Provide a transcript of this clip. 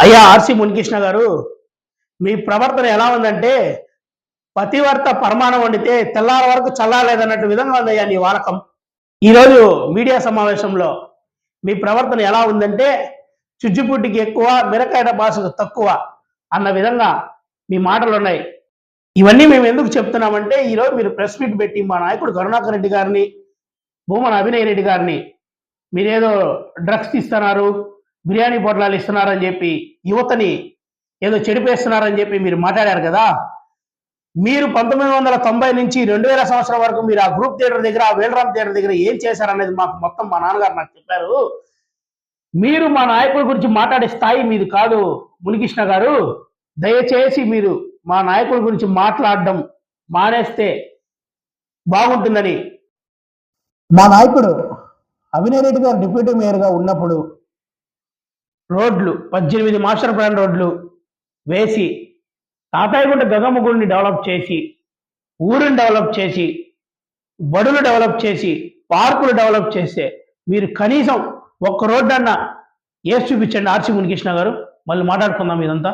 అయ్యా ఆర్సి మునికృష్ణ గారు మీ ప్రవర్తన ఎలా ఉందంటే పతివర్త పరమాణం వండితే తెల్లార వరకు చల్లాలేదన్నట్టు విధంగా ఉందయ్యా నీ వాడకం ఈరోజు మీడియా సమావేశంలో మీ ప్రవర్తన ఎలా ఉందంటే చుజ్జుపుట్టికి ఎక్కువ మిరకాయట భాషకు తక్కువ అన్న విధంగా మీ మాటలు ఉన్నాయి ఇవన్నీ మేము ఎందుకు చెప్తున్నామంటే ఈరోజు మీరు ప్రెస్ మీట్ పెట్టి మా నాయకుడు కరుణాకర్ రెడ్డి గారిని భూమన అభినయ్ రెడ్డి గారిని మీరేదో డ్రగ్స్ తీస్తున్నారు బిర్యానీ పొట్లాలు ఇస్తున్నారని చెప్పి యువతని ఏదో చెడిపేస్తున్నారని చెప్పి మీరు మాట్లాడారు కదా? మీరు పంతొమ్మిది వందల తొంభై నుంచి రెండు వేల సంవత్సరం వరకు మీరు ఆ గ్రూప్ థియేటర్ దగ్గర ఆ వేలరామ్ థియేటర్ దగ్గర ఏం చేశారనేది మాకు మొత్తం మా నాన్నగారు నాకు చెప్పారు. మీరు మా నాయకుడి గురించి మాట్లాడే స్థాయి మీది కాదు మునికృష్ణ గారు. దయచేసి మీరు మా నాయకుడి గురించి మాట్లాడడం మానేస్తే బాగుంటుందని. మా నాయకుడు అవినేరెడ్డి గారు డిప్యూటీ మేయర్గా ఉన్నప్పుడు రోడ్లు పద్దెనిమిది మాస్టర్ ప్లాన్ రోడ్లు వేసి తాతాయగుంట గగమ్మ గుడిని డెవలప్ చేసి ఊరిని డెవలప్ చేసి బడులు డెవలప్ చేసి పార్కులు డెవలప్ చేస్తే మీరు కనీసం ఒక్క రోడ్డన్నా అన్న వేసి చూపించండి ఆర్సి మునికృష్ణ గారు. మళ్ళీ మాట్లాడుకుందాం ఇదంతా.